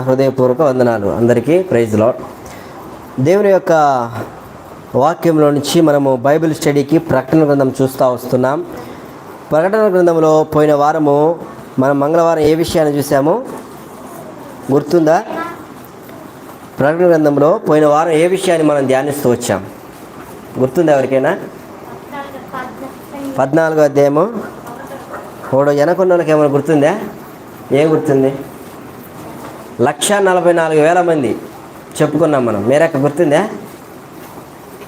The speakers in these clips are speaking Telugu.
హృదయపూర్వక వందనాలు. అందరికీ ప్రైజ్లో దేవుని యొక్క వాక్యంలో నుంచి మనము బైబిల్ స్టడీకి ప్రకటన గ్రంథం చూస్తూ వస్తున్నాం. ప్రకటన గ్రంథంలో పోయిన వారము మనం మంగళవారం ఏ విషయాన్ని చూసాము? గుర్తుందా? ప్రకటన గ్రంథంలో పోయిన వారం ఏ విషయాన్ని మనం ధ్యానిస్తూ వచ్చాం? గుర్తుందా ఎవరికైనా? పద్నాలుగో అధ్యాయము. ఓడో వెనకున్న వాళ్ళకి ఏమైనా గుర్తుందా? ఏం గుర్తుంది? లక్ష నలభై నాలుగు వేల మంది చెప్పుకున్నాం మనం. మీరక్క గుర్తుందా?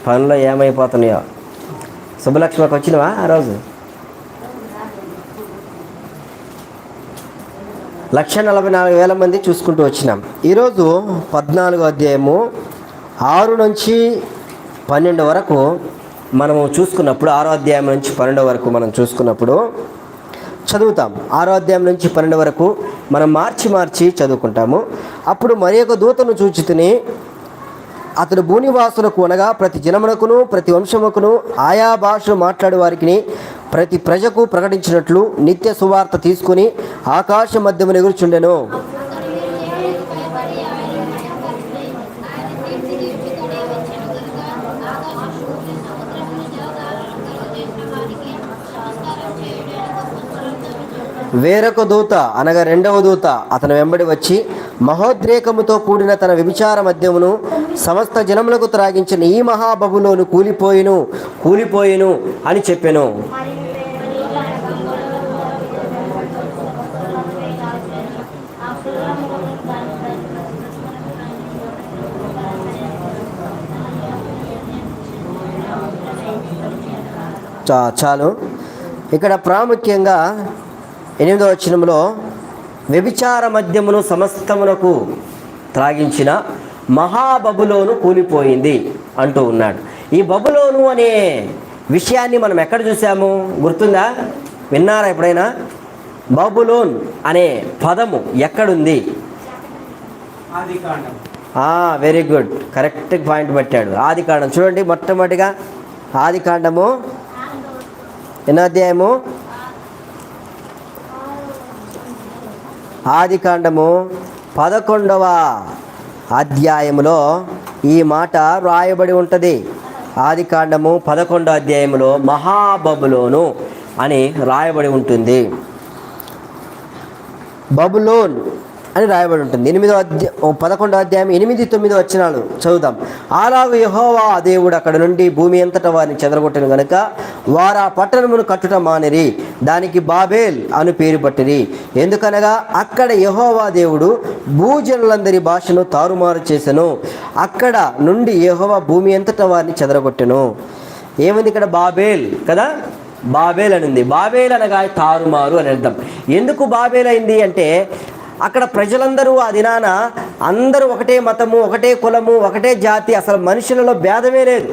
పనులు ఏమైపోతున్నాయో? శుభలక్ష్మికి వచ్చినవా ఆ రోజు? లక్ష నలభై నాలుగు వేల మంది చూసుకుంటూ వచ్చినాం. ఈరోజు పద్నాలుగో అధ్యాయము ఆరు నుంచి పన్నెండు వరకు మనము చూసుకున్నప్పుడు ఆరో అధ్యాయం నుంచి పన్నెండు వరకు మనం చూసుకున్నప్పుడు చదువుతాం. ఆరో అధ్యాయం నుంచి పన్నెండు వరకు మనం మార్చి మార్చి చదువుకుంటాము. అప్పుడు మరి ఒక దూతను చూచితిని అతడు భూనివాసులకు అనగా ప్రతి జనమునకును ప్రతి వంశముకును ఆయా భాషలు మాట్లాడే వారికి ప్రతి ప్రజకు ప్రకటించినట్లు నిత్య సువార్త తీసుకుని ఆకాశ మధ్యమున ఎగురుచుండెను. వేరొక దూత అనగా రెండవ దూత అతను వెంబడి వచ్చి మహోద్రేకముతో కూడిన తన విభిచార మద్యమును సమస్త జనములకు త్రాగించిన ఈ మహాబబులోను కూలిపోయిను కూలిపోయిను అని చెప్పెను. చాలు. ఇక్కడ ప్రాముఖ్యంగా ఎనిమిదో వచనంలో వ్యభిచార మద్యమును సమస్తమునకు త్రాగించిన మహాబబులోను కూలిపోయింది అంటూ ఉన్నాడు. ఈ బబులోను అనే విషయాన్ని మనం ఎక్కడ చూసాము గుర్తుందా? విన్నారా ఎప్పుడైనా? బబులోన్ అనే పదము ఎక్కడుంది? Very good. కరెక్ట్ పాయింట్ పెట్టాడు. ఆది కాండం చూడండి మొట్టమొదటిగా ఆది కాండము ఎన్నో అధ్యాయము? ఆది కాండము పదకొండవ అధ్యాయములో ఈ మాట రాయబడి ఉంటుంది. ఆది కాండము పదకొండవ అధ్యాయములో మహాబబులోను అని రాయబడి ఉంటుంది. బబులోన్ అని రాయబడి ఉంటుంది. ఎనిమిదో అధ్యాయం పదకొండో అధ్యాయం ఎనిమిది తొమ్మిది వచ్చినాలు చదువుదాం. అలాగు యహోవా దేవుడు అక్కడ నుండి భూమి అంతటా వారిని చెదరగొట్టిన గనుక వారు ఆ పట్టణమును కట్టుట మానిరి. దానికి బాబేల్ అని పేరు పట్టిరి. ఎందుకనగా అక్కడ యహోవా దేవుడు భూజనులందరి భాషను తారుమారు చేసెను. అక్కడ నుండి యహోవా భూమి అంతటా వారిని చెదరగొట్టెను. ఏముంది ఇక్కడ బాబేల్? కదా? బాబేల్ అని ఉంది బాబేల్ అనగా తారుమారు అని అర్థం. ఎందుకు బాబేల్ అయింది అంటే అక్కడ ప్రజలందరూ ఆ దినాన అందరూ ఒకటే మతము ఒకటే కులము ఒకటే జాతి అసలు మనుషులలో భేదమే లేదు.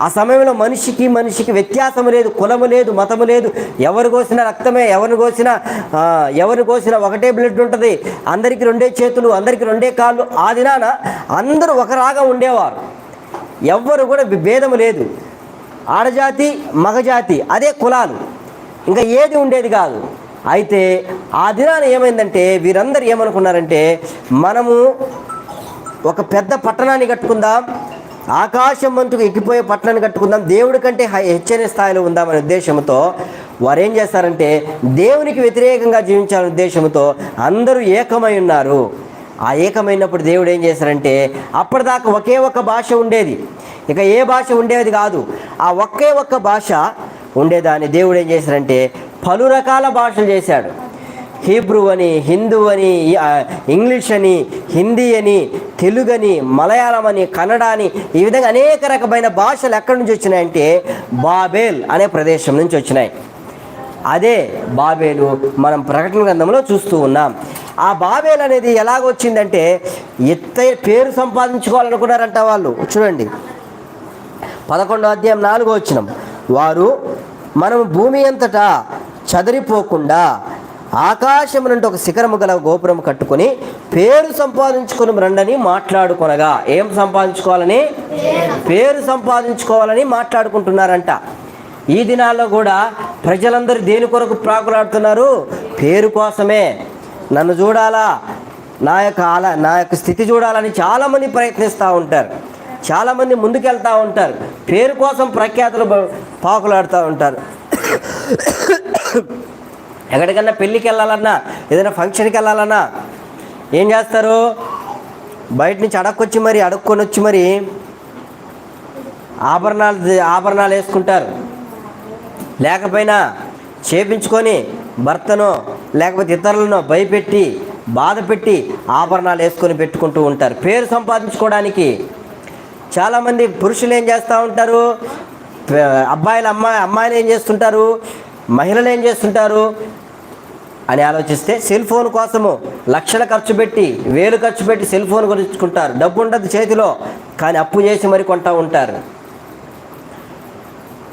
ఆ సమయంలో మనిషికి మనిషికి వ్యత్యాసం లేదు కులము లేదు మతము లేదు. ఎవరు కోసిన రక్తమే ఎవరు కోసినా ఎవరు కోసినా ఒకటే బ్లడ్ ఉంటుంది. అందరికీ రెండే చేతులు అందరికీ రెండే కాళ్ళు. ఆ దినాన అందరూ ఒకరాగా ఉండేవారు. ఎవ్వరు కూడా భేదము లేదు. ఆడజాతి మగజాతి అదే కులాలు. ఇంకా ఏది ఉండేది కాదు. అయితే ఆ దినాన ఏమైందంటే వీరందరూ ఏమనుకున్నారంటే మనము ఒక పెద్ద పట్టణాన్ని కట్టుకుందాం ఆకాశం మంతుకు ఎక్కిపోయే పట్టణాన్ని కట్టుకుందాం దేవుడి కంటే హై స్థాయిలో ఉందామనే ఉద్దేశంతో వారు ఏం చేస్తారంటే దేవునికి వ్యతిరేకంగా జీవించాలనే ఉద్దేశంతో అందరూ ఏకమై ఉన్నారు. ఆ ఏకమైనప్పుడు దేవుడు ఏం చేశారంటే అప్పటిదాకా ఒకే ఒక్క భాష ఉండేది. ఇక ఏ భాష ఉండేది కాదు. ఆ ఒకే ఒక్క భాష ఉండేదాన్ని. దేవుడు ఏం చేశారంటే పలు రకాల భాషలు చేశాడు. హీబ్రూ అని హిందూ అని ఇంగ్లీష్ అని హిందీ అని తెలుగు అని మలయాళం అని కన్నడ అని ఈ విధంగా అనేక రకమైన భాషలు ఎక్కడి నుంచి వచ్చినాయంటే బాబేల్ అనే ప్రదేశం నుంచి వచ్చినాయి. అదే బాబేలు మనం ప్రకటన గ్రంథంలో చూస్తూ ఉన్నాం. ఆ బాబేల్ అనేది ఎలాగొచ్చిందంటే ఎత్తైన పేరు సంపాదించుకోవాలనుకున్నారంట వాళ్ళు. చూడండి. పదకొండో అధ్యాయం నాలుగో వచ్చినం వారు మనం భూమి అంతటా చదిరిపోకుండా ఆకాశం నుండి ఒక శిఖరము గల గోపురం కట్టుకొని పేరు సంపాదించుకుని రండని మాట్లాడుకొనగా ఏం సంపాదించుకోవాలని? పేరు సంపాదించుకోవాలని మాట్లాడుకుంటున్నారంట. ఈ దినాల్లో కూడా ప్రజలందరూ దేని కొరకు ప్రాకులాడుతున్నారు? పేరు కోసమే. నన్ను చూడాలా? నా యొక్క అలా నా యొక్క స్థితి చూడాలని చాలామంది ప్రయత్నిస్తూ ఉంటారు. చాలామంది ముందుకెళ్తూ ఉంటారు. పేరు కోసం ప్రఖ్యాతులు పాకులాడుతూ ఉంటారు. ఎక్కడికన్నా పెళ్ళికి వెళ్ళాలన్నా ఏదైనా ఫంక్షన్కి వెళ్ళాలన్నా ఏం చేస్తారు? బయట నుంచి అడక్కొచ్చి మరి అడుక్కొని వచ్చి మరి ఆభరణాలు ఆభరణాలు వేసుకుంటారు. లేకపోయినా చేపించుకొని భర్తను లేకపోతే ఇతరులను భయపెట్టి బాధ పెట్టి ఆభరణాలు వేసుకొని పెట్టుకుంటూ ఉంటారు. పేరు సంపాదించుకోవడానికి చాలామంది పురుషులు ఏం చేస్తూ ఉంటారు? అబ్బాయిలు అమ్మాయి అమ్మాయిలు ఏం చేస్తుంటారు? మహిళలు ఏం చేస్తుంటారు? అని ఆలోచిస్తే సెల్ ఫోన్ కోసము లక్షలు ఖర్చు పెట్టి వేలు ఖర్చు పెట్టి సెల్ ఫోన్ కొనుక్కుంటారు. డబ్బు ఉండదు చేతిలో కానీ అప్పు చేసి మరి కొంటా ఉంటారు.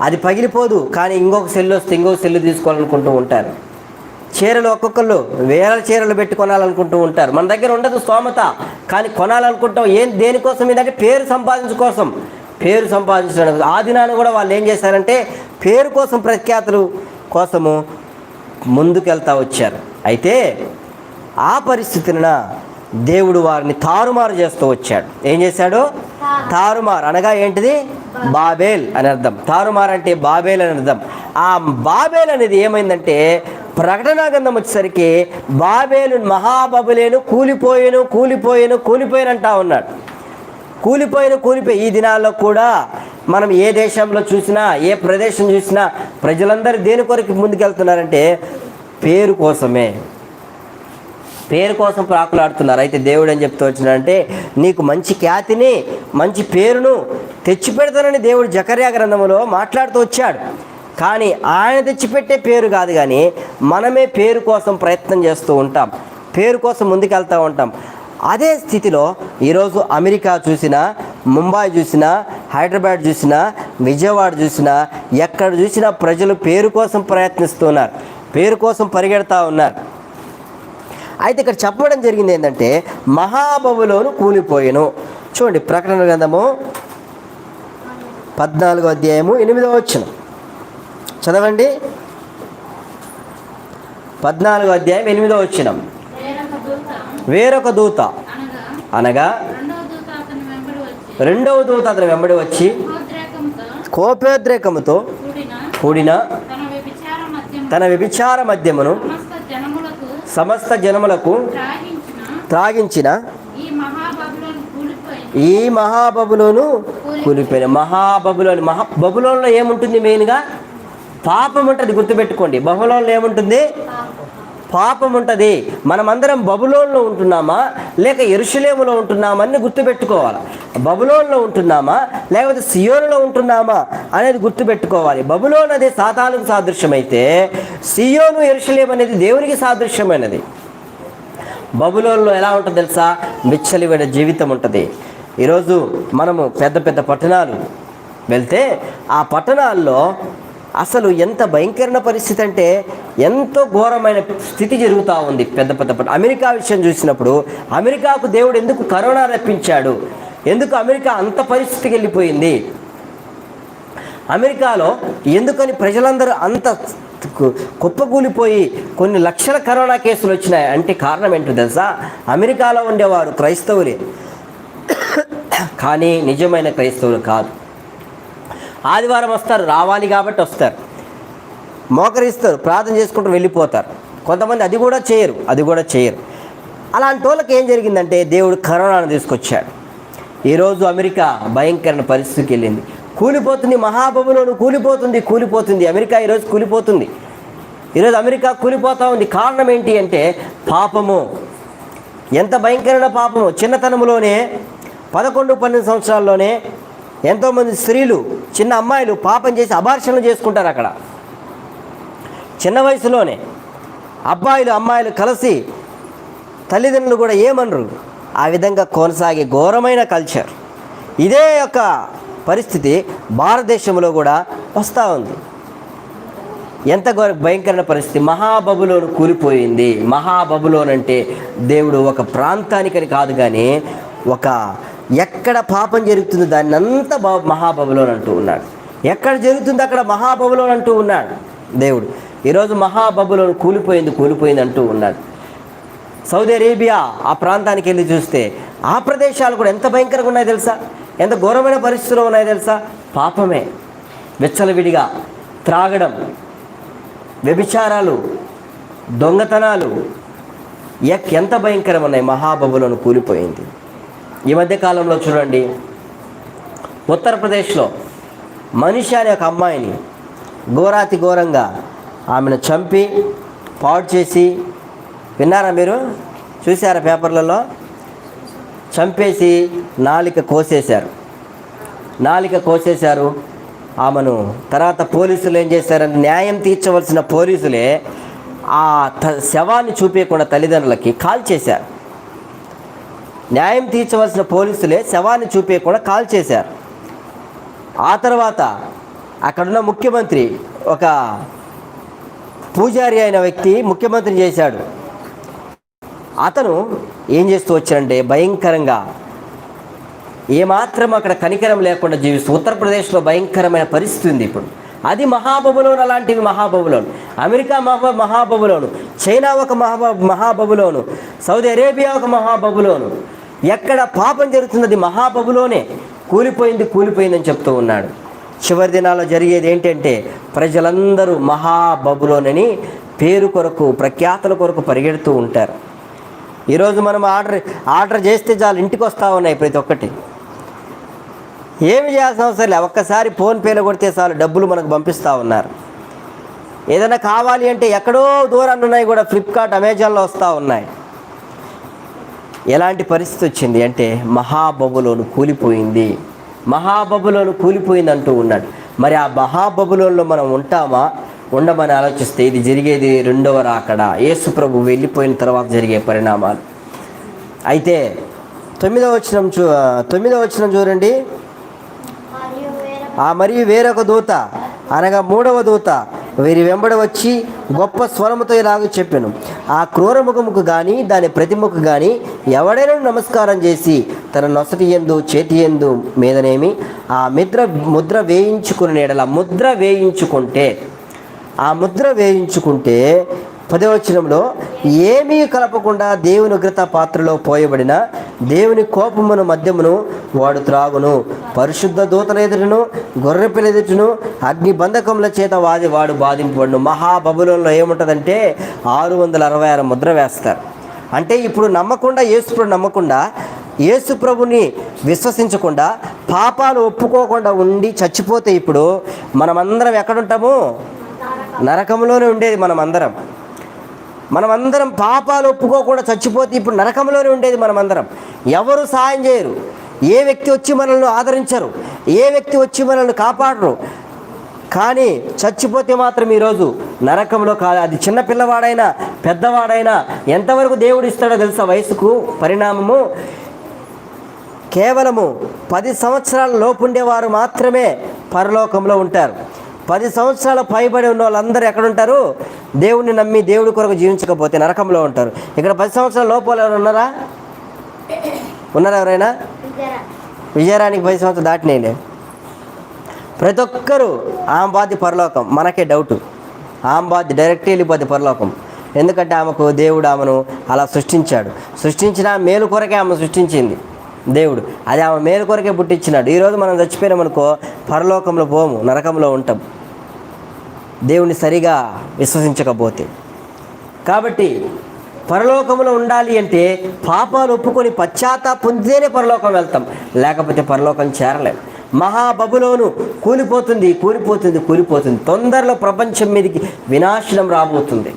అది పగిలిపోదు కానీ ఇంకొక సెల్ వస్తే ఇంకొక సెల్ తీసుకోవాలనుకుంటూ ఉంటారు. చీరలు ఒక్కొక్కళ్ళు వేల చీరలు పెట్టి కొనాలనుకుంటూ ఉంటారు. మన దగ్గర ఉండదు స్తోమత కానీ కొనాలనుకుంటాం. ఏం దేనికోసం? ఏంటంటే పేరు సంపాదించు కోసం. పేరు సంపాదించడానికి ఆ దినాన్ని కూడా వాళ్ళు ఏం చేశారంటే పేరు కోసం ప్రఖ్యాతులు కోసము ముందుకెళ్తా వచ్చారు. అయితే ఆ పరిస్థితులన దేవుడు వారిని తారుమారు చేస్తూ వచ్చాడు. ఏం చేశాడు? తారుమారు. అనగా ఏంటిది? బాబేల్ అని అర్థం. తారుమారు అంటే బాబేల్ అని అర్థం. ఆ బాబేల్ అనేది ఏమైందంటే ప్రకటనా గంధం వచ్చేసరికి బాబేలు మహాబబులేను కూలిపోయేను కూలిపోయేను కూలిపోయాను అంటా ఉన్నాడు. కూలిపోయిన కూలిపోయి ఈ దినాల్లో కూడా మనం ఏ దేశంలో చూసినా ఏ ప్రదేశం చూసినా ప్రజలందరూ దేని కొరకు ముందుకెళ్తున్నారంటే పేరు కోసమే. పేరు కోసం ప్రాకులాడుతున్నారు అయితే దేవుడు అని చెప్తూ వచ్చినాడంటే నీకు మంచి ఖ్యాతిని మంచి పేరును తెచ్చిపెడతానని దేవుడు జకర్యా గ్రంథంలో మాట్లాడుతూ వచ్చాడు. కానీ ఆయన తెచ్చిపెట్టే పేరు కాదు కానీ మనమే పేరు కోసం ప్రయత్నం చేస్తూ ఉంటాం. పేరు కోసం ముందుకెళ్తూ ఉంటాం. అదే స్థితిలో ఈరోజు అమెరికా చూసినా ముంబై చూసినా హైదరాబాద్ చూసినా విజయవాడ చూసినా ఎక్కడ చూసినా ప్రజలు పేరు కోసం ప్రయత్నిస్తున్నారు. పేరు కోసం పరిగెడతా ఉన్నారు. అయితే ఇక్కడ చెప్పడం జరిగింది ఏంటంటే మహాబబులోను కూలిపోయాను. చూడండి ప్రకటన గ్రంథము పద్నాలుగో అధ్యాయము ఎనిమిదో వచ్చిన చదవండి. పద్నాలుగో అధ్యాయం ఎనిమిదో వచ్చిన వేరొక దూత. అనగా రెండవ దూత అతని వెంబడి వచ్చి కోపోద్రేకముతో కూడిన తన వ్యభిచార మద్యమును సమస్త జనములకు త్రాగించిన ఈ మహాబబులోను ఈ మహాబబులోను కూలిపోయిన. మహాబబులోని మహా బబులోన్లో ఏముంటుంది మెయిన్గా పాపం ఉంటుంది గుర్తుపెట్టుకోండి. బబులోన్లో ఏముంటుంది? పాపం ఉంటుంది మనమందరం బబులోన్లో ఉంటున్నామా? లేక ఎరుషలేములో ఉంటున్నామని గుర్తుపెట్టుకోవాలి. బబులోన్లో ఉంటున్నామా? లేకపోతే సియోనులో ఉంటున్నామా అనేది గుర్తుపెట్టుకోవాలి. బబులోన్ అదే సాతాలకు సాదృశ్యమైతే సియోను ఎరుషలేం అనేది దేవునికి సాదృశ్యమైనది. బబులోన్లో ఎలా ఉంటుంది తెలుసా? మిచ్చలివిడ జీవితం ఉంటుంది. ఈరోజు మనము పెద్ద పెద్ద పట్టణాలు వెళ్తే ఆ పట్టణాల్లో అసలు ఎంత భయంకరమైన పరిస్థితి అంటే ఎంతో ఘోరమైన స్థితి జరుగుతూ ఉంది పెద్ద పెద్ద అమెరికా విషయం చూసినప్పుడు అమెరికాకు దేవుడు ఎందుకు కరోనా రప్పించాడు? ఎందుకు అమెరికా అంత పరిస్థితికి వెళ్ళిపోయింది? అమెరికాలో ఎందుకని ప్రజలందరూ అంత కు- కుప్పకూలిపోయి కొన్ని లక్షల కరోనా కేసులు వచ్చినాయి అంటే కారణం ఏంటో తెలుసా? అమెరికాలో ఉండేవారు క్రైస్తవులే. కానీ నిజమైన క్రైస్తవులు కాదు. ఆదివారం వస్తారు రావాలి కాబట్టి వస్తారు. మోకరిస్తారు ప్రార్థన చేసుకుంటూ వెళ్ళిపోతారు. కొంతమంది అది కూడా చేయరు అది కూడా చేయరు. అలాంటి వాళ్ళకి ఏం జరిగిందంటే దేవుడు కరోనాను తీసుకొచ్చాడు. ఈరోజు అమెరికా భయంకరమైన పరిస్థితికి వెళ్ళింది. కూలిపోతుంది మహాబబులోను కూలిపోతుంది కూలిపోతుంది. అమెరికా ఈరోజు కూలిపోతుంది. ఈరోజు అమెరికా కూలిపోతూ ఉంది. కారణం ఏంటి అంటే పాపము. ఎంత భయంకరమైన పాపము. చిన్నతనంలోనే పదకొండు పన్నెండు సంవత్సరాల్లోనే ఎంతోమంది స్త్రీలు చిన్న అమ్మాయిలు పాపం చేసి అబార్షణలు చేసుకుంటారు అక్కడ. చిన్న వయసులోనే అబ్బాయిలు అమ్మాయిలు కలిసి తల్లిదండ్రులు కూడా ఏమనరు. ఆ విధంగా కొనసాగే ఘోరమైన కల్చర్ ఇదే యొక్క పరిస్థితి భారతదేశంలో కూడా వస్తూ ఉంది. ఎంత భయంకరమైన పరిస్థితి? మహాబబులోను కూలిపోయింది. మహాబబులోన్ అంటే దేవుడు ఒక ప్రాంతానికని కాదు కానీ ఒక ఎక్కడ పాపం జరుగుతుందో దాన్ని అంతా బా మహాబబులోన్ అంటూ ఉన్నాడు. ఎక్కడ జరుగుతుందో అక్కడ మహాబబులోన్ అంటూ ఉన్నాడు దేవుడు. ఈరోజు మహాబబులోను కూలిపోయింది కూలిపోయింది అంటూ ఉన్నాడు. సౌదీ అరేబియా ఆ ప్రాంతానికి వెళ్ళి చూస్తే ఆ ప్రదేశాలు కూడా ఎంత భయంకరంగా ఉన్నాయో తెలుసా? ఎంత ఘోరమైన పరిస్థితులు ఉన్నాయో తెలుసా? పాపమే. విచ్చలవిడిగా త్రాగడం వ్యభిచారాలు దొంగతనాలు ఎక్ ఎంత భయంకరం ఉన్నాయి మహాబబులను కూలిపోయింది. ఈ మధ్య కాలంలో చూడండి ఉత్తరప్రదేశ్లో మనిషి అనే ఒక అమ్మాయిని ఘోరాతి ఘోరంగా ఆమెను చంపి పాడు చేసి విన్నారా మీరు? చూసారా పేపర్లలో? చంపేసి నాలిక కోసేశారు. నాలిక కోసేశారు. ఆమెను తర్వాత పోలీసులు ఏం చేశారంటే న్యాయం తీర్చవలసిన పోలీసులే ఆ త- శవాన్ని చూపించకుండా తల్లిదండ్రులకి కాల్ చేశారు న్యాయం తీర్చవలసిన పోలీసులే శవాన్ని చూపించకుండా కాల్ చేశారు. ఆ తర్వాత అక్కడున్న ముఖ్యమంత్రి ఒక పూజారి అయిన వ్యక్తి ముఖ్యమంత్రి చేశాడు. అతను ఏం చేస్తూ వచ్చాడంటే భయంకరంగా ఏమాత్రం అక్కడ కనికరం లేకుండా జీవిస్తూ ఉత్తరప్రదేశ్లో భయంకరమైన పరిస్థితి ఉంది ఇప్పుడు. అది మహాబబులోను అలాంటివి మహాబబులోను. అమెరికా మహా మహాబబులోను. చైనా ఒక మహా మహాబబులోను. సౌదీ అరేబియా ఒక మహాబబులోను. ఎక్కడ పాపం జరుగుతున్నది మహాబబులోనే కూలిపోయింది కూలిపోయిందని చెప్తూ ఉన్నాడు. చివరి దినాల్లో జరిగేది ఏంటంటే ప్రజలందరూ మహాబబులోనని పేరు కొరకు ప్రఖ్యాతుల కొరకు పరిగెడుతూ ఉంటారు. ఈరోజు మనం ఆర్డర్ ఆర్డర్ చేస్తే చాలు ఇంటికి వస్తూ ఉన్నాయి ప్రతి ఒక్కటి. ఏమి చేయాల్సిన అవసరం లేదు. ఒక్కసారి ఫోన్పేలో కొడితే చాలు డబ్బులు మనకు పంపిస్తూ ఉన్నారు. ఏదైనా కావాలి అంటే ఎక్కడో దూరాన్ని ఉన్నాయి కూడా ఫ్లిప్కార్ట్ అమెజాన్లో వస్తూ ఉన్నాయి. ఎలాంటి పరిస్థితి వచ్చింది అంటే మహాబబులోను కూలిపోయింది. మహాబబులోను కూలిపోయింది అంటూ ఉన్నాడు. మరి ఆ మహాబబులోన్లో మనం ఉంటామా? ఉండమని ఆలోచిస్తే ఇది జరిగేది రెండవ రాకడ. యేసు ప్రభు వెళ్ళిపోయిన తర్వాత జరిగే పరిణామాలు. అయితే తొమ్మిదవ వచనం చూ తొమ్మిదవ వచనం చూడండి. ఆ మరియు వేరొక దూత అనగా మూడవ దూత వీరి వెంబడ వచ్చి గొప్ప స్వరముతో ఇలాగ చెప్పాను. ఆ క్రూరముఖముకు కానీ దాని ప్రతిముకు కానీ ఎవడైనా నమస్కారం చేసి తన నొసటి ఎందు చేతి ఎందు మీదనేమి ఆ ముద్ర ముద్ర వేయించుకుని ఎడల ముద్ర వేయించుకుంటే ఆ ముద్ర వేయించుకుంటే పదవచనంలో ఏమీ కలపకుండా దేవుని ఉగ్రత పాత్రలో పోయబడిన దేవుని కోపమును మద్యమును వాడు త్రాగును. పరిశుద్ధ దూతల ఎదుటను గొర్రెపిల్ల ఎదుటను అగ్ని బంధకముల చేత వాది వాడు బాధింపబడును. మహాబబులంలో ఏముంటుందంటే ఆరు వందల అరవై ఆరు ముద్ర వేస్తారు. అంటే ఇప్పుడు నమ్మకుండా యేసుప్రభు నమ్మకుండా ఏసుప్రభుని విశ్వసించకుండా పాపాలు ఒప్పుకోకుండా ఉండి చచ్చిపోతే ఇప్పుడు మనమందరం ఎక్కడుంటాము? నరకంలోనే ఉండేది మనమందరం. మనమందరం పాపాలు ఒప్పుకోకుండా చచ్చిపోతే ఇప్పుడు నరకంలోనే ఉండేది మనమందరం. ఎవరు సహాయం చేయరు. ఏ వ్యక్తి వచ్చి మనల్ని ఆదరించరు. ఏ వ్యక్తి వచ్చి మనల్ని కాపాడరు. కానీ చచ్చిపోతే మాత్రం ఈరోజు నరకంలో కాదు అది చిన్న పిల్లవాడైనా పెద్దవాడైనా ఎంతవరకు దేవుడు ఇస్తాడో తెలుసా వయసుకు పరిణామము? కేవలము పది సంవత్సరాల లోపు ఉండేవారు మాత్రమే పరలోకంలో ఉంటారు. పది సంవత్సరాల పైబడి ఉన్న వాళ్ళందరూ ఎక్కడుంటారు? దేవుణ్ణి నమ్మి దేవుడి కొరకు జీవించకపోతే నరకంలో ఉంటారు. ఇక్కడ పది సంవత్సరాల లోపల ఎవరు ఉన్నారా? ఉన్నారా ఎవరైనా? విజయరానికి పది సంవత్సరాలు దాటినాయిలే. ప్రతి ఒక్కరూ ఆమె పరలోకం మనకే డౌట్ ఆమె బాధ్య డైరెక్ట్ వెళ్ళిపోద్ది పరలోకం. ఎందుకంటే ఆమెకు దేవుడు ఆమెను అలా సృష్టించాడు. సృష్టించిన మేలు కొరకే ఆమె సృష్టించింది దేవుడు. అది ఆమె మేలు కొరకే పుట్టించినాడు. ఈరోజు మనం చచ్చిపోయినామనుకో పరలోకంలో పోము నరకంలో ఉంటాం. దేవుని సరిగా విశ్వసించకపోతే. కాబట్టి పరలోకంలో ఉండాలి అంటే పాపాలు ఒప్పుకొని పశ్చాత్తాప పొందితేనే పరలోకం వెళ్తాం. లేకపోతే పరలోకం చేరలేం. మహాబబులోను కూలిపోతుంది కూలిపోతుంది కూలిపోతుంది. తొందరలో ప్రపంచం మీదకి వినాశనం రాబోతుంది.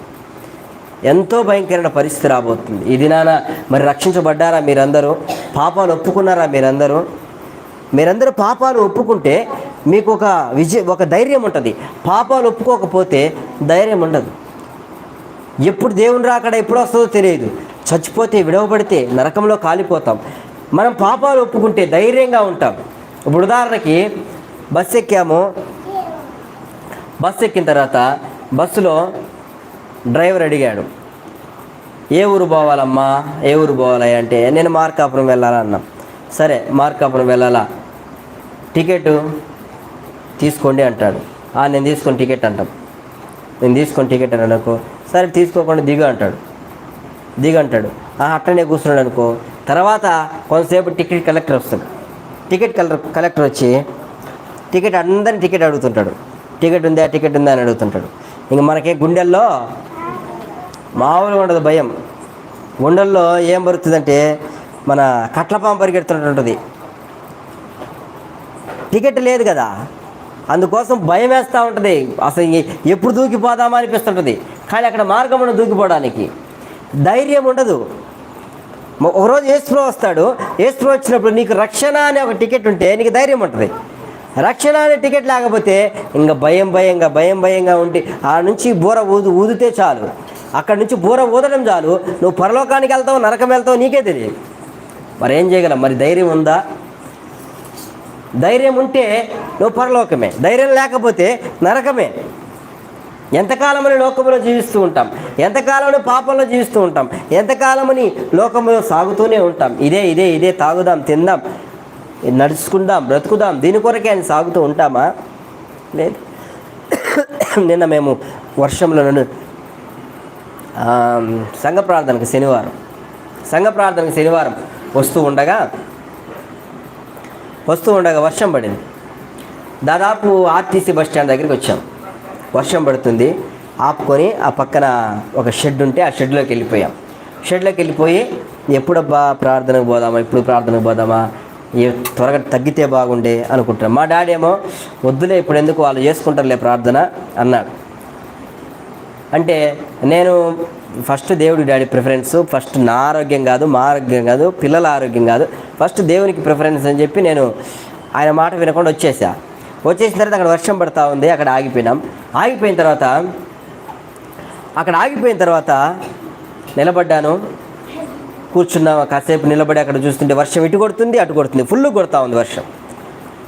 ఎంతో భయంకరమైన పరిస్థితి రాబోతుంది. ఈ దినాన మరి రక్షించబడ్డారా మీరందరూ? పాపాలు ఒప్పుకున్నారా మీరందరూ? మీరందరూ పాపాలు ఒప్పుకుంటే మీకు ఒక విజయ ఒక ధైర్యం ఉంటుంది. పాపాలు ఒప్పుకోకపోతే ధైర్యం ఉండదు. ఎప్పుడు దేవుని రాకడ ఎప్పుడు వస్తుందో తెలియదు. చచ్చిపోతే విడవబడితే నరకంలో కాలిపోతాం. మనం పాపాలు ఒప్పుకుంటే ధైర్యంగా ఉంటాం. ఇప్పుడు ఉదాహరణకి బస్సు ఎక్కాము. బస్సు ఎక్కిన తర్వాత బస్సులో డ్రైవర్ అడిగాడు ఏ ఊరు పోవాలమ్మా? ఏ ఊరు పోవాలి అంటే నేను మార్కాపురం వెళ్ళాలన్నా. సరే మార్కాపురం వెళ్ళాలా? టికెట్? తీసుకోండి అంటాడు. నేను తీసుకొని టికెట్ అంటాం. నేను తీసుకొని టికెట్ అని అనుకో సరే తీసుకోకుండా దిగు అంటాడు. దిగంటాడు ఆ, అట్లనే కూర్చున్నాడు అనుకో తర్వాత కొంతసేపు టికెట్ కలెక్టర్ వస్తాడు. టికెట్ కలెక్టర్ కలెక్టర్ వచ్చి టికెట్ అందరిని టికెట్ అడుగుతుంటాడు. టికెట్ ఉందా? టికెట్ ఉందా? అని అడుగుతుంటాడు. ఇంక మనకి గుండెల్లో? మామూలుగా ఉండదు భయం. గుండెల్లో ఏం పడుతుందంటే మన కట్లపాము పరిగెడుతుంటుంటుంది టికెట్ లేదు కదా. అందుకోసం భయం వేస్తూ ఉంటుంది. అసలు ఎప్పుడు దూకిపోదామా అనిపిస్తుంటుంది. కానీ అక్కడ మార్గం దూకిపోవడానికి ధైర్యం ఉండదు. ఒకరోజు ఏస్ప్రో వస్తాడు. ఏస్ప్రో వచ్చినప్పుడు నీకు రక్షణ అనే ఒక టికెట్ ఉంటే నీకు ధైర్యం ఉంటుంది. రక్షణ అనే టికెట్ లేకపోతే ఇంకా భయం భయంగా భయం భయంగా ఉండి ఆ నుంచి బూర ఊదు ఊదితే చాలు. అక్కడ నుంచి బూర ఊదడం చాలు. నువ్వు పరలోకానికి వెళ్తావు నరకం వెళ్తావు నీకే తెలియదు. మరి ఏం చేయగలం? మరి ధైర్యం ఉందా? ధైర్యం ఉంటే నువ్వు పరలోకమే ధైర్యం లేకపోతే నరకమే. ఎంతకాలమని లోకంలో జీవిస్తూ ఉంటాం ఎంతకాలమని పాపంలో జీవిస్తూ ఉంటాం ఎంతకాలమని లోకంలో సాగుతూనే ఉంటాం. ఇదే ఇదే ఇదే తాగుదాం తిందాం నడుచుకుందాం బ్రతుకుదాం దీని కొరకే అని సాగుతూ ఉంటామా? లేదు. నిన్న మేము వర్షంలో సంఘ ప్రార్థనకు శనివారం సంఘ ప్రార్థనకు శనివారం వస్తూ ఉండగా వస్తూ ఉండగా వర్షం పడింది. దాదాపు ఆర్టీసీ బస్ స్టాండ్ దగ్గరికి వచ్చాం. వర్షం పడుతుంది. ఆపుకొని ఆ పక్కన ఒక షెడ్ ఉంటే ఆ షెడ్లోకి వెళ్ళిపోయాం. షెడ్లోకి వెళ్ళిపోయి ఎప్పుడబ్బా ప్రార్థనకు పోదామా ఎప్పుడు ప్రార్థనకు పోదామా ఏ త్వరగా తగ్గితే బాగుండే అనుకుంటున్నాం. మా డాడీ ఏమో వద్దులే ఇప్పుడు ఎందుకు వాళ్ళు చేసుకుంటారులే ప్రార్థన అన్నాడు. అంటే నేను ఫస్ట్ దేవుడి డాడీ ప్రిఫరెన్స్ ఫస్ట్ నా ఆరోగ్యం కాదు మా ఆరోగ్యం కాదు పిల్లల ఆరోగ్యం కాదు. ఫస్ట్ దేవునికి ప్రిఫరెన్స్ అని చెప్పి నేను ఆయన మాట వినకుండా వచ్చేసా. వచ్చేసిన తర్వాత అక్కడ వర్షం పడతా ఉంది అక్కడ ఆగిపోయినాం. ఆగిపోయిన తర్వాత అక్కడ ఆగిపోయిన తర్వాత నిలబడ్డాను. కూర్చున్నాం కాసేపు నిలబడి అక్కడ చూస్తుంటే వర్షం ఇటు కొడుతుంది అటు కొడుతుంది. ఫుల్ కొడతా ఉంది వర్షం.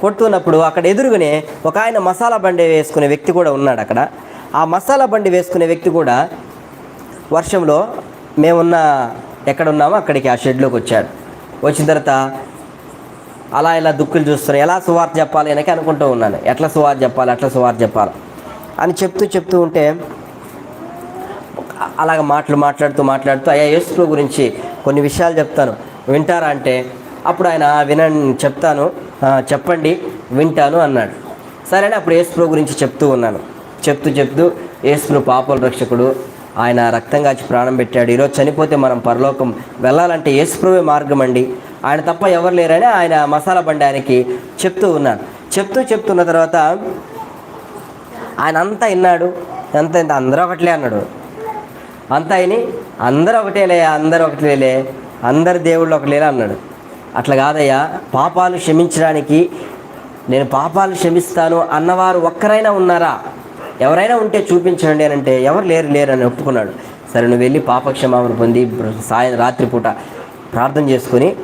కొడుతున్నప్పుడు అక్కడ ఎదురుగానే ఒక ఆయన మసాలా బండి వేసుకునే వ్యక్తి కూడా ఉన్నాడు అక్కడ. ఆ మసాలా బండి వేసుకునే వ్యక్తి కూడా వర్షంలో మేమున్న ఎక్కడున్నామో అక్కడికి ఆ షెడ్లోకి వచ్చాడు. వచ్చిన తర్వాత అలా ఇలా దుక్కులు చూస్తున్నాను ఎలా సువార్త చెప్పాలి వెనక అనుకుంటూ ఉన్నాను. ఎట్లా సువార్త చెప్పాలి ఎట్లా సువార్త చెప్పాలి అని చెప్తూ చెప్తూ ఉంటే అలాగ మాటలు మాట్లాడుతూ మాట్లాడుతూ అయ్యా యేసు గురించి కొన్ని విషయాలు చెప్తాను. వింటారా? అంటే అప్పుడు ఆయన వినండి చెప్తాను. చెప్పండి వింటాను అన్నాడు. సరే అప్పుడు యేసు గురించి చెప్తూ ఉన్నాను. చెప్తూ చెప్తూ యేసు పాపల రక్షకుడు ఆయన రక్తం కాచి ప్రాణం పెట్టాడు. ఈరోజు చనిపోతే మనం పరలోకం వెళ్ళాలంటే యేసుప్రభే మార్గం అండి. ఆయన తప్ప ఎవరు లేరని ఆయన మసాలా బండి ఆయనకి చెప్తూ ఉన్నాను చెప్తూ చెప్తున్న తర్వాత ఆయన అంతా విన్నాడు. ఎంత ఇంత అందరూ ఒకట్లే అన్నాడు. అంతా అయిని అందరూ ఒకటేలే అందరూ ఒకటేలే అందరు దేవుళ్ళు ఒకటేలే అన్నాడు. అట్లా కాదయ్యా పాపాలు క్షమించడానికి నేను పాపాలు క్షమిస్తాను అన్నవారు ఒక్కరైనా ఉన్నారా? ఎవరైనా ఉంటే చూపించండి అని అంటే ఎవరు లేరు లేరు అని ఒప్పుకున్నాడు. సరే నువ్వు వెళ్ళి పాపక్షమాపణ పొంది సాయం రాత్రిపూట ప్రార్థన చేసుకొని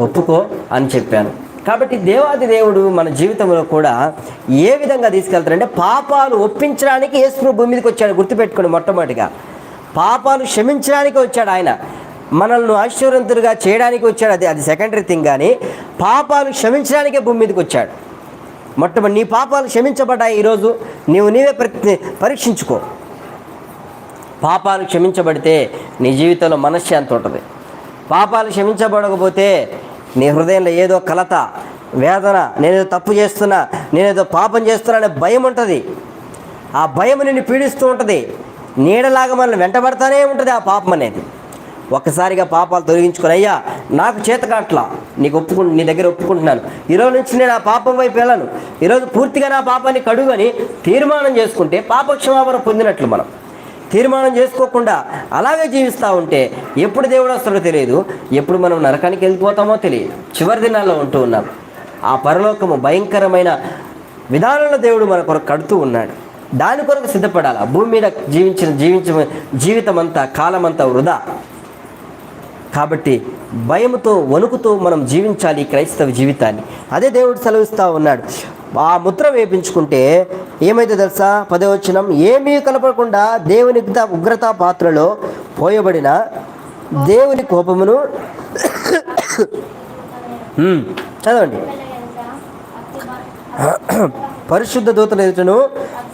ఒప్పుకో అని చెప్పాను. కాబట్టి దేవాది దేవుడు మన జీవితంలో కూడా ఏ విధంగా తీసుకెళ్తారంటే పాపాలు ఒప్పించడానికి యేసు భూమి మీదకి వచ్చాడు గుర్తుపెట్టుకోండి మొట్టమొదటిగా. పాపాలు క్షమించడానికి వచ్చాడు ఆయన. మనల్ని ఐశ్వర్యంతులుగా చేయడానికి వచ్చాడు అది అది సెకండరీ థింగ్ కానీ పాపాలు క్షమించడానికే భూమి మీదకి వచ్చాడు. మొట్టమొదటి నీ పాపాలు క్షమించబడ్డాయి ఈరోజు. నీవు నీవే ప్రతి పరీక్షించుకో. పాపాలు క్షమించబడితే నీ జీవితంలో మనశ్శాంతి ఉంటుంది. పాపాలు క్షమించబడకపోతే నీ హృదయంలో ఏదో కలత వేదన నేనేదో తప్పు చేస్తున్నా నేనేదో పాపం చేస్తున్నా అనే భయం ఉంటుంది. ఆ భయం నిన్ను పీడిస్తూ ఉంటుంది. నీడలాగా మనల్ని వెంటబడతానే ఉంటుంది ఆ పాపం అనేది. ఒక్కసారిగా పాపాలు తొలగించుకొని అయ్యా నాకు చేతకాట్లా నీకు ఒప్పుకు నీ దగ్గర ఒప్పుకుంటున్నాను. ఈరోజు నుంచి నేను ఆ పాపం వైపు వెళ్ళను. ఈరోజు పూర్తిగా నా పాపాన్ని కడుగని తీర్మానం చేసుకుంటే పాపక్షమాపణ పొందినట్లు మనం. తీర్మానం చేసుకోకుండా అలాగే జీవిస్తూ ఉంటే ఎప్పుడు దేవుడు వస్తాడో తెలియదు. ఎప్పుడు మనం నరకానికి వెళ్ళిపోతామో తెలియదు. చివరి దినాల్లో ఉంటూ ఉన్నాం. ఆ పరలోకము భయంకరమైన విధానంలో దేవుడు మన కొరకు కడుతూ ఉన్నాడు. దాని కొరకు సిద్ధపడాలి? భూమి మీద జీవించిన జీవించ జీవితం అంతా కాలం అంతా వృధా. కాబట్టి భయముతో వణుకుతూ మనం జీవించాలి క్రైస్తవ జీవితాన్ని. అదే దేవుడు సెలవిస్తూ ఉన్నాడు. ఆ ముద్ర వేపించుకుంటే ఏమైతే తెలుసా? పదవచనం ఏమీ కనపడకుండా దేవుని ఉగ్రత- పాత్రలో పోయబడిన దేవుని కోపమును చదవండి. పరిశుద్ధ దూతల ఎదుటను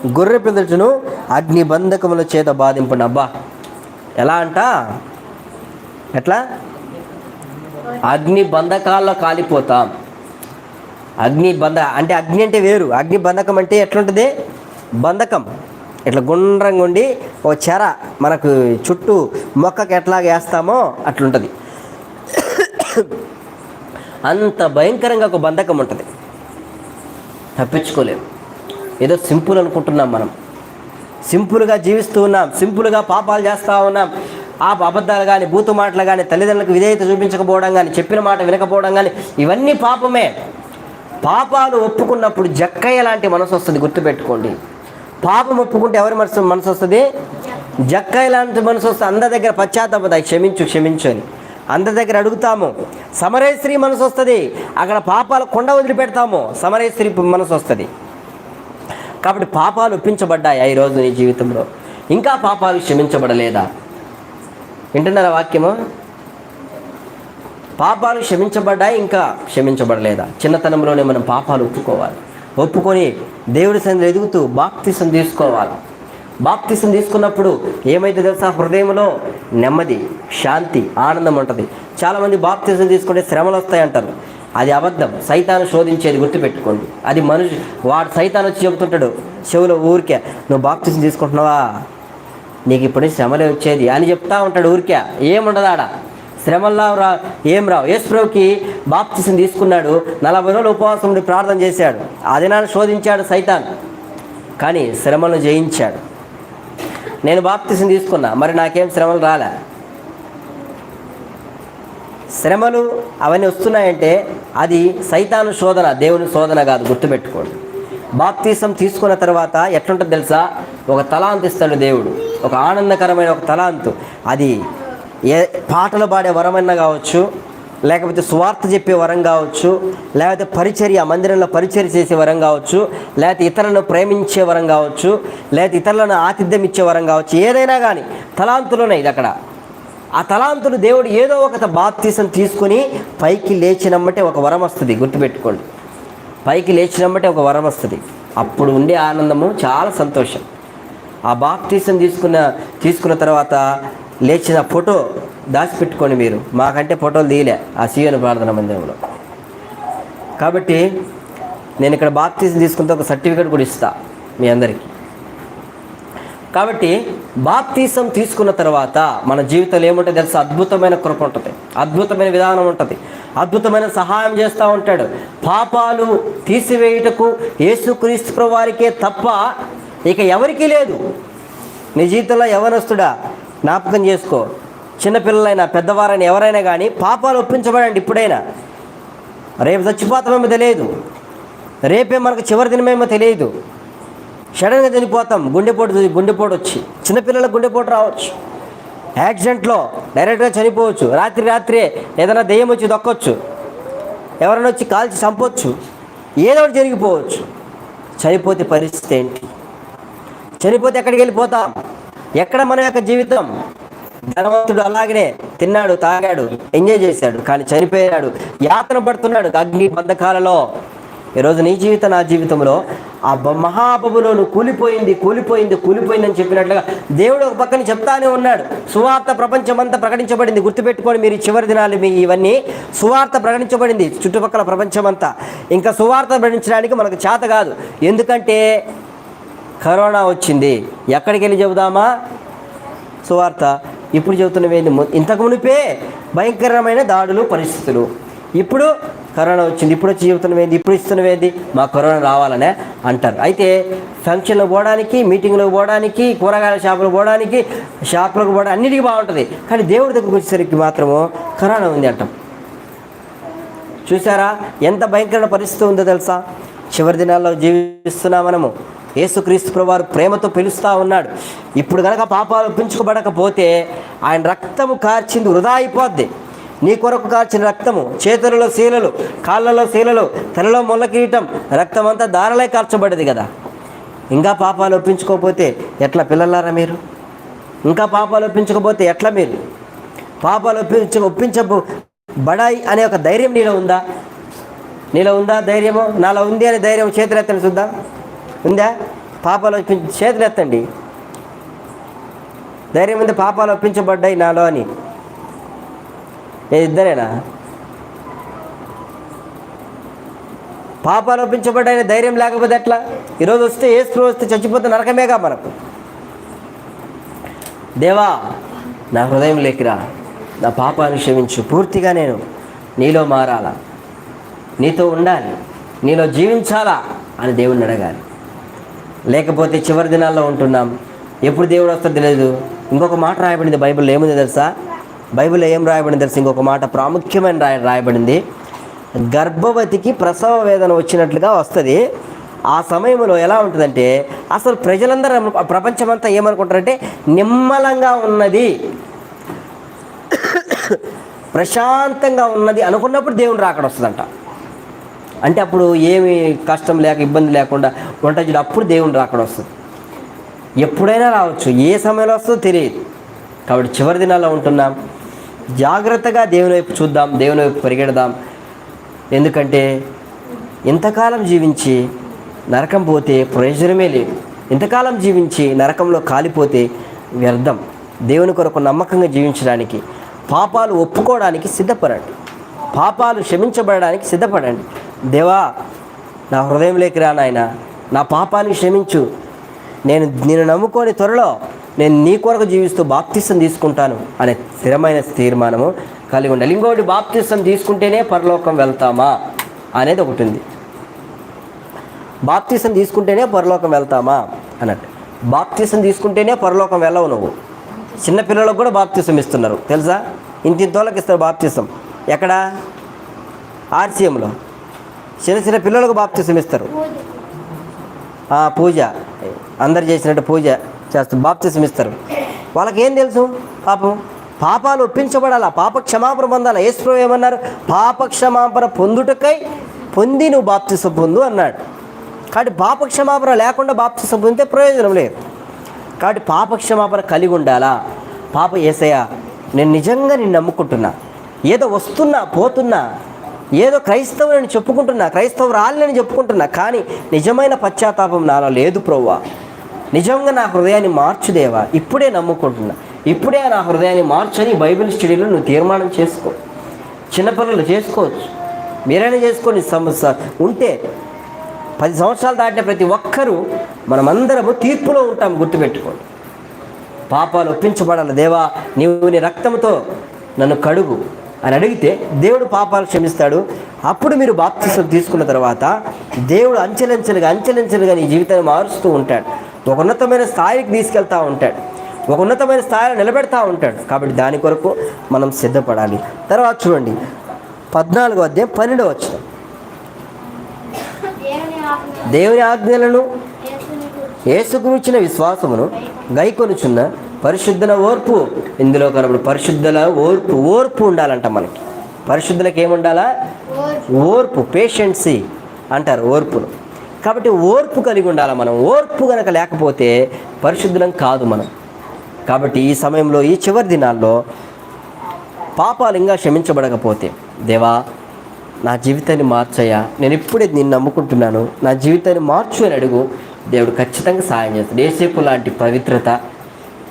గొర్రె పిల్లటను అగ్నిబంధకముల చేత బాధింపునబ్బా ఎలా అంట? ఎట్లా? అగ్ని బంధకాల్లో కాలిపోతాం. అగ్ని బంధ అంటే అగ్ని అంటే వేరు. అగ్ని బంధకం అంటే ఎట్లుంటుంది? బంధకం. ఇట్లా గుండ్రంగా ఉండి ఓ చెర మనకు చుట్టూ మొక్కకి ఎట్లా వేస్తామో అట్లుంటుంది. అంత భయంకరంగా ఒక బంధకం ఉంటుంది. తప్పించుకోలేము ఏదో సింపుల్ అనుకుంటున్నాం మనం. సింపుల్గా జీవిస్తూ ఉన్నాం. సింపుల్గా పాపాలు చేస్తూ ఉన్నాం. ఆ అబద్ధాలు కానీ బూతు మాటలు కానీ తల్లిదండ్రులకు విధేయత చూపించకపోవడం కానీ చెప్పిన మాట వినకపోవడం కానీ ఇవన్నీ పాపమే. పాపాలు ఒప్పుకున్నప్పుడు జక్కయ్య లాంటి మనసు వస్తుంది గుర్తుపెట్టుకోండి. పాపం ఒప్పుకుంటే ఎవరి మనసు మనసు వస్తుంది? జక్కయ్య లాంటి మనసు వస్తుంది అందరి దగ్గర పశ్చాత్తాపద క్షమించు క్షమించు అని. అందరి దగ్గర అడుగుతాము సమరేశ్వరి మనసు వస్తుంది. అక్కడ పాపాలు కొండ వదిలిపెడతాము సమరేశ్వరి మనసు వస్తుంది. కాబట్టి పాపాలు ఒప్పించబడ్డాయి ఈ రోజు నీ జీవితంలో? ఇంకా పాపాలు క్షమించబడలేదా? వింటున్నారా వాక్యము? పాపాలు క్షమించబడ్డాయి ఇంకా క్షమించబడలేదా? చిన్నతనంలోనే మనం పాపాలు ఒప్పుకోవాలి. ఒప్పుకొని దేవుడి సన్నిధిలో ఎదుగుతూ బాప్తిసం తీసుకోవాలి. బాప్తిసం తీసుకున్నప్పుడు ఏమైతే తెలుసా? హృదయంలో నెమ్మది శాంతి ఆనందం ఉంటుంది. చాలామంది బాప్తిసం తీసుకుంటే శ్రమలు వస్తాయంటారు. అది అబద్ధం. సైతాను శోధించేది గుర్తుపెట్టుకోండి. అది మనుషు వాడు సైతాన్ వచ్చి చెబుతుంటాడు చెవులో ఊరికే నువ్వు బాప్తిసం తీసుకుంటున్నావా? నీకు ఇప్పుడు శ్రమలే వచ్చేది అని చెప్తా ఉంటాడు ఊరికే. ఏముండదు ఆడ శ్రమల్లా రా ఏం రావు. యేసుప్రభుకి బాప్తిసం తీసుకున్నాడు. నలభై రోజులు ఉపవాసం ఉండి ప్రార్థన చేశాడు. ఆ శోధించాడు సైతాన్. కానీ శ్రమలను జయించాడు. నేను బాప్తిసం తీసుకున్నా. మరి నాకేం శ్రమలు రాలే? శ్రమలు అవన్నీ వస్తున్నాయంటే అది సైతాను శోధన దేవుని శోధన కాదు గుర్తుపెట్టుకోండి. బాప్తీసం తీసుకున్న తర్వాత ఎట్లుంటుంది తెలుసా? ఒక తలాంతిస్తాడు దేవుడు. ఒక ఆనందకరమైన ఒక తలాంతు. అది ఏ పాటలు పాడే వరమన్నా కావచ్చు లేకపోతే స్వార్థ చెప్పే వరం కావచ్చు లేకపోతే పరిచర్య మందిరంలో పరిచర్య చేసే వరం కావచ్చు లేకపోతే ఇతరులను ప్రేమించే వరం కావచ్చు లేకపోతే ఇతరులను ఆతిథ్యం ఇచ్చే వరం కావచ్చు ఏదైనా కానీ తలాంతులున్నాయి ఇది అక్కడ. ఆ తలాంతులు దేవుడు ఏదో ఒక బాప్తీసం తీసుకుని పైకి లేచినమ్మటే ఒక వరం వస్తుంది గుర్తుపెట్టుకోండి. పైకి లేచినమ్మటే ఒక వరం వస్తుంది. అప్పుడు ఉండే ఆనందము చాలా సంతోషం. ఆ బాప్తీసం తీసుకున్న తీసుకున్న తర్వాత లేచిన ఫోటో దాచిపెట్టుకోండి మీరు. మాకంటే ఫోటోలు తీయలే ఆ సీఎన్ ప్రార్థన మందిరంలో. కాబట్టి నేను ఇక్కడ బాప్తీసం తీసుకుంటే ఒక సర్టిఫికేట్ కూడా ఇస్తా మీ అందరికీ. కాబట్టి బాప్తీసం తీసుకున్న తర్వాత మన జీవితంలో ఏముంటుంది తెలుసు? అద్భుతమైన కృప ఉంటుంది. అద్భుతమైన విధానం ఉంటుంది. అద్భుతమైన సహాయం చేస్తూ ఉంటాడు. పాపాలు తీసివేయుటకు యేసుక్రీస్తు వారికే తప్ప ఇక ఎవరికీ లేదు. నీ జీవితంలో ఎవరొస్తుడా జ్ఞాపకం చేసుకో. చిన్నపిల్లలైనా పెద్దవారైనా ఎవరైనా కానీ పాపాలు ఒప్పించబడండి ఇప్పుడైనా. రేపు చచ్చిపోతామేమో తెలియదు. రేపే మనకు చివరి దినమేమో తెలియదు. సడన్గా చనిపోతాం. గుండెపోటు గుండెపోటు వచ్చి. చిన్నపిల్లలకు గుండెపోటు రావచ్చు. యాక్సిడెంట్లో డైరెక్ట్గా చనిపోవచ్చు. రాత్రి రాత్రే ఏదైనా దెయ్యం వచ్చి దొక్కవచ్చు ఎవరైనా వచ్చి కాల్చి చంపొచ్చు. ఏదో ఒకటి జరిగిపోవచ్చు. చనిపోతే పరిస్థితి ఏంటి? చనిపోతే ఎక్కడికి వెళ్ళిపోతాం? ఎక్కడ మన యొక్క జీవితం? ధనవంతుడు అలాగనే తిన్నాడు తాగాడు ఎంజాయ్ చేశాడు కానీ చనిపోయాడు యాతన పడుతున్నాడు అగ్ని బంధకాలలో. ఈరోజు నీ జీవితం నా జీవితంలో ఆ మహాబబులోను కూలిపోయింది కూలిపోయింది కూలిపోయింది అని చెప్పినట్లుగా దేవుడు ఒక పక్కన చెప్తానే ఉన్నాడు. సువార్త ప్రపంచమంతా ప్రకటించబడింది. గుర్తుపెట్టుకొని మీరు చివరి దినాలు మీ ఇవన్నీ సువార్త ప్రకటించబడింది. చుట్టుపక్కల ప్రపంచమంతా. ఇంకా సువార్త ప్రకటించడానికి మనకు చేత కాదు. ఎందుకంటే కరోనా వచ్చింది. ఎక్కడికి వెళ్ళి చెబుదామా? సువార్త. ఇప్పుడు చెబుతున్నవేంది ము- ఇంతకు మునిపే భయంకరమైన దాడులు పరిస్థితులు. ఇప్పుడు కరోనా వచ్చింది. ఇప్పుడు వచ్చి చెబుతున్నవేంది ఇప్పుడు ఇస్తున్నవేంది మా కరోనా రావాలనే అంటారు. అయితే ఫంక్షన్లకు పోవడానికి మీటింగ్లకు పోవడానికి కూరగాయల షాపులకు పోవడానికి షాపులకు పోవడానికి అన్నిటికీ బాగుంటుంది. కానీ దేవుడి దగ్గరకు వచ్చేసరికి మాత్రము కరోనా ఉంది అంటాం. చూసారా? ఎంత భయంకరమైన పరిస్థితి ఉందో తెలుసా? చివరి దినాల్లో జీవిస్తున్నా మనము. యేసుక్రీస్తు ప్రభువారు ప్రేమతో పిలుస్తూ ఉన్నాడు. ఇప్పుడు కనుక పాపాలు ఒప్పించుకోబడకపోతే ఆయన రక్తము కార్చింది వృధా అయిపోద్ది. నీ కొరకు కార్చిన రక్తము చేతులలో శీలలు కాళ్ళలో శీలలు తలలో మొల్ల కిరీటం రక్తం అంతా దారలే కార్చబడ్డది కదా. ఇంకా పాపాలు ఒప్పించుకోకపోతే ఎట్లా పిల్లలారా మీరు? ఇంకా పాపాలు ఒప్పించకపోతే ఎట్లా మీరు? పాపాలు ఒప్పించ ఒప్పించబో బడాయి అనే ఒక ధైర్యం నీలో ఉందా? నీలో ఉందా ధైర్యము? నాలో ఉంది అనే ధైర్యం చేతులు ఎత్తండి చూద్దాం. ఉందా? పాపాలు ఒప్పించి చేతులు ఎత్తండి. ధైర్యం ఉంది పాపాలు ఒప్పించబడ్డాయి నాలో అని. ఇద్దరేనా? పాపాలు ఒప్పించబడ్డాయని ధైర్యం లేకపోతే ఎట్లా? ఈరోజు వస్తే ఏ స్ప్రో వస్తే చచ్చిపోతే నరకమేగా మనకు. దేవా నా హృదయం లేకిరా నా పాపాన్ని క్షమించు. పూర్తిగా నేను నీలో మారాలా? నీతో ఉండాలి. నీలో జీవించాలా? అని దేవుణ్ణి అడగాలి. లేకపోతే చివరి దినాల్లో ఉంటున్నాం. ఎప్పుడు దేవుడు వస్తుందో తెలియదు ఇంకొక మాట రాయబడింది బైబిల్ ఏముంది తెలుసా? బైబిల్ ఏం రాయబడింది తెలుసు? ఇంకొక మాట ప్రాముఖ్యమైన రాయ రాయబడింది. గర్భవతికి ప్రసవ వేదన వచ్చినట్లుగా వస్తుంది. ఆ సమయంలో ఎలా ఉంటుందంటే అసలు ప్రజలందరూ ప్రపంచమంతా ఏమనుకుంటారంటే నిమ్మలంగా ఉన్నది. ప్రశాంతంగా ఉన్నది అనుకున్నప్పుడు దేవుడు రాకడ వస్తుందంట. అంటే అప్పుడు ఏమి కష్టం లేక ఇబ్బంది లేకుండా వంట అప్పుడు దేవుని రాకడ వస్తుంది. ఎప్పుడైనా రావచ్చు ఏ సమయంలో వస్తుందో తెలియదు. కాబట్టి చివరి దినాల్లో ఉంటున్నాం. జాగ్రత్తగా దేవుని వైపు చూద్దాం దేవుని వైపు పరిగెడదాం. ఎందుకంటే ఇంతకాలం జీవించి నరకం పోతే ప్రయోజనమే లేదు. ఇంతకాలం జీవించి నరకంలో కాలిపోతే వ్యర్థం. దేవుని కొరకు నమ్మకంగా జీవించడానికి పాపాలు ఒప్పుకోవడానికి సిద్ధపడండి. పాపాలు క్షమించబడడానికి సిద్ధపడండి. దేవా నా హృదయంలోకి రా నాయన. నా పాపాన్ని క్షమించు. నేను నేను నమ్ముకొని త్వరలో నేను నీ కొరకు జీవిస్తూ బాప్తిసం తీసుకుంటాను అనే స్థిరమైన తీర్మానము కలిగి ఉండాలి. ఇంకోటి బాప్తిసం తీసుకుంటేనే పరలోకం వెళ్తామా అనేది ఒకటి ఉంది. బాప్తిసం తీసుకుంటేనే పరలోకం వెళ్తామా అన్నట్టు. బాప్తిసం తీసుకుంటేనే పరలోకం వెళ్ళవు నువ్వు. చిన్నపిల్లలకు కూడా బాప్తిసం ఇస్తున్నారు. తెలుసా? ఇంతింతోళ్ళకి ఇస్తారు బాప్తిసం ఎక్కడ? ఆర్సీఎంలో. చిన్న చిన్న పిల్లలకు బాప్తిసం ఇస్తారు. పూజ. అందరు చేసినట్టు పూజ చేస్తారు బాప్తిసం ఇస్తారు. వాళ్ళకి ఏం తెలుసు? పాపం పాపాలు ఒప్పించబడాలా? పాప క్షమాపణ పొందాలా? యేసు ఏమన్నారు? పాప క్షమాపణ పొందుటకై పొంది నువ్వు బాప్తిసం పొందు అన్నాడు. కాబట్టి పాప క్షమాపణ లేకుండా బాప్తిసం పొందితే ప్రయోజనం లేదు. కాబట్టి పాప క్షమాపణ కలిగి ఉండాలా? పాప ఏసయ్య నేను నిజంగా నేను నమ్ముకుంటున్నా. ఏదో వస్తున్నా పోతున్నా ఏదో క్రైస్తవులని చెప్పుకుంటున్నా క్రైస్తవురాలని చెప్పుకుంటున్నా కానీ నిజమైన పశ్చాత్తాపం నాలో లేదు ప్రవ్వా. నిజంగా నా హృదయాన్ని మార్చుదేవా ఇప్పుడే నమ్ముకుంటున్నా. ఇప్పుడే నా హృదయాన్ని మార్చని బైబిల్ స్టడీలో నువ్వు తీర్మానం చేసుకో. చిన్నపిల్లలు చేసుకోవచ్చు. మీరైనా చేసుకొని సమస్య. ఉంటే పది సంవత్సరాలు దాటిన ప్రతి ఒక్కరూ మనమందరము తీర్పులో ఉంటాం గుర్తుపెట్టుకోండి. పాపాలు ఒప్పించబడాలి దేవా నీవు నీ రక్తంతో నన్ను కడుగు. అని అడిగితే దేవుడు పాపాలు క్షమిస్తాడు. అప్పుడు మీరు బాప్తిసం తీసుకున్న తర్వాత దేవుడు అంచెలంచెలుగా అంచెలంచెలుగా నీ జీవితాన్ని మారుస్తూ ఉంటాడు. ఒక ఉన్నతమైన స్థాయికి తీసుకెళ్తా ఉంటాడు. ఒక ఉన్నతమైన స్థాయిలో నిలబెడతా ఉంటాడు. కాబట్టి దాని కొరకు మనం సిద్ధపడాలి. తర్వాత చూడండి. పద్నాలుగో అధ్యాయం పన్నెండవ వచ్చిన దేవుని ఆజ్ఞ దేవుని ఆజ్ఞలను ఏసుకునిచ్చిన విశ్వాసమును గైకొనుచున్న పరిశుద్ధన ఓర్పు. ఇందులో కనబడు పరిశుద్ధుల ఓర్పు. ఓర్పు ఉండాలంట మనకి. పరిశుద్ధులకు ఏముండాలా? ఓర్పు ఓర్పు పేషెన్సీ అంటారు ఓర్పును. కాబట్టి ఓర్పు కలిగి ఉండాలి మనం? ఓర్పు కనుక లేకపోతే పరిశుద్ధులం కాదు మనం. కాబట్టి ఈ సమయంలో ఈ చివరి దినాల్లో పాపాలు ఇంకా క్షమించబడకపోతే దేవా నా జీవితాన్ని మార్చయ్యా. నేను ఇప్పుడే నిన్ను నమ్ముకుంటున్నాను. నా జీవితాన్ని మార్చు అని అడుగు. దేవుడు ఖచ్చితంగా సాయం చేస్తాడు. ఏసేపు లాంటి పవిత్రత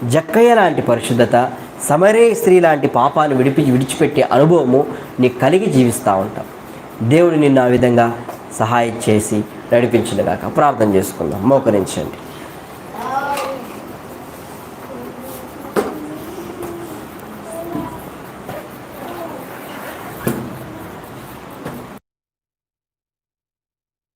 జక్కయ్య లాంటి పరిశుద్ధత సమరే స్త్రీ లాంటి పాపాన్ని విడిపి విడిచిపెట్టే అనుభవము నీకు కలిగి జీవిస్తూ ఉంటాం. దేవుడు నిన్ను ఆ విధంగా సహాయం చేసి నడిపించునుగాక. ప్రార్థన చేసుకుందాం. మోకరించండి.